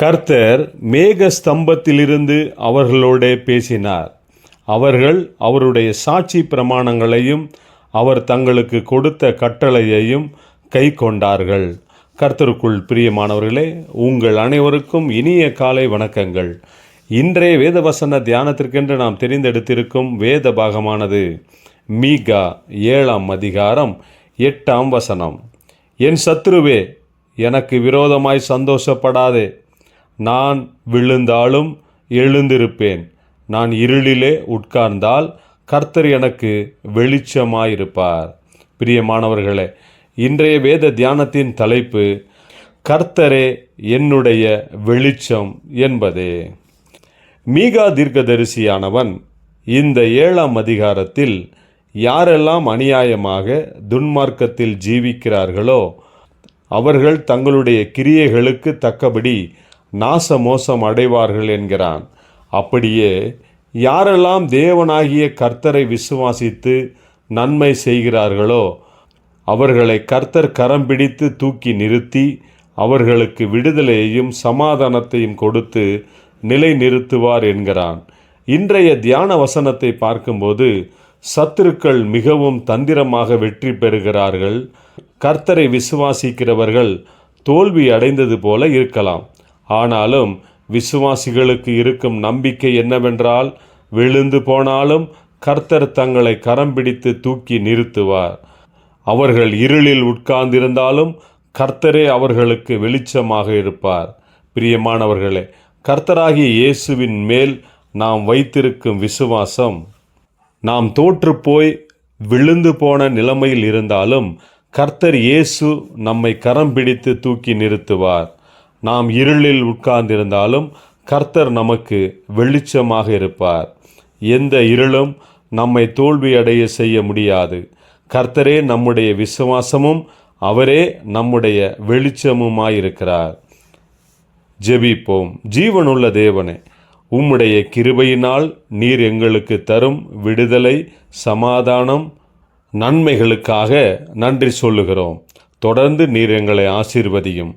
கர்த்தர் மேக ஸ்தம்பத்திலிருந்து அவர்களோடே பேசினார். அவர்கள் அவருடைய சாட்சி பிரமாணங்களையும் அவர் தங்களுக்கு கொடுத்த கட்டளையையும் கை கொண்டார்கள் கர்த்தருக்குள் பிரியமானவர்களே உங்கள் அனைவருக்கும் இனிய காலை வணக்கங்கள். இன்றைய வேதவசன தியானத்திற்கென்று நாம் தெரிந்தெடுத்திருக்கும் வேத பாகமானது மீகா ஏழாம் அதிகாரம் எட்டாம் வசனம். என் சத்ருவே எனக்கு விரோதமாய் சந்தோஷப்படாதே. நான் விழுந்தாலும் எழுந்திருப்பேன். நான் இருளிலே உட்கார்ந்தால் கர்த்தர் எனக்கு வெளிச்சமாயிருப்பார். பிரியமானவர்களே இன்றைய வேத தியானத்தின் தலைப்பு கர்த்தரே என்னுடைய வெளிச்சம் என்பதே. மீகா தீர்க்கதரிசியானவன் இந்த ஏழாம் அதிகாரத்தில் யாரெல்லாம் அநியாயமாக துன்மார்க்கத்தில் ஜீவிக்கிறார்களோ அவர்கள் தங்களுடைய கிரியைகளுக்கு தக்கபடி நாசமோசம் அடைவார்கள் என்கிறான். அப்படியே யாரெல்லாம் தேவனாகிய கர்த்தரை விசுவாசித்து நன்மை செய்கிறார்களோ அவர்களை கர்த்தர் கரம் பிடித்து தூக்கி நிறுத்தி அவர்களுக்கு விடுதலையையும் சமாதானத்தையும் கொடுத்து நிலை நிறுத்துவார் என்கிறான். இன்றைய தியான வசனத்தை பார்க்கும்போது சத்துருக்கள் மிகவும் தந்திரமாக வெற்றி பெறுகிறார்கள். கர்த்தரை விசுவாசிக்கிறவர்கள் தோல்வி அடைந்தது போல இருக்கலாம். ஆனாலும் விசுவாசிகளுக்கு இருக்கும் நம்பிக்கை என்னவென்றால் விழுந்து போனாலும் கர்த்தர் தங்களை கரம் பிடித்து தூக்கி நிறுத்துவார். அவர்கள் இருளில் உட்கார்ந்திருந்தாலும் கர்த்தரே அவர்களுக்கு வெளிச்சமாக இருப்பார். பிரியமானவர்களே கர்த்தராகிய இயேசுவின் மேல் நாம் வைத்திருக்கும் விசுவாசம் நாம் தோற்றுப்போய் விழுந்து போன நிலைமையில் இருந்தாலும் கர்த்தர் இயேசு நம்மை கரம் பிடித்து தூக்கி நிறுத்துவார். நாம் இருளில் உட்கார்ந்திருந்தாலும் கர்த்தர் நமக்கு வெளிச்சமாக இருப்பார். எந்த இருளும் நம்மை தோல்வியடைய செய்ய முடியாது. கர்த்தரே நம்முடைய விசுவாசமும் அவரே நம்முடைய வெளிச்சமுமாயிருக்கிறார். ஜெபிப்போம். ஜீவனுள்ள தேவனே உம்முடைய கிருபையினால் நீர் எங்களுக்கு தரும் விடுதலை சமாதானம் நன்மைகளுக்காக நன்றி சொல்லுகிறோம். தொடர்ந்து நீர் எங்களை ஆசீர்வதியும்.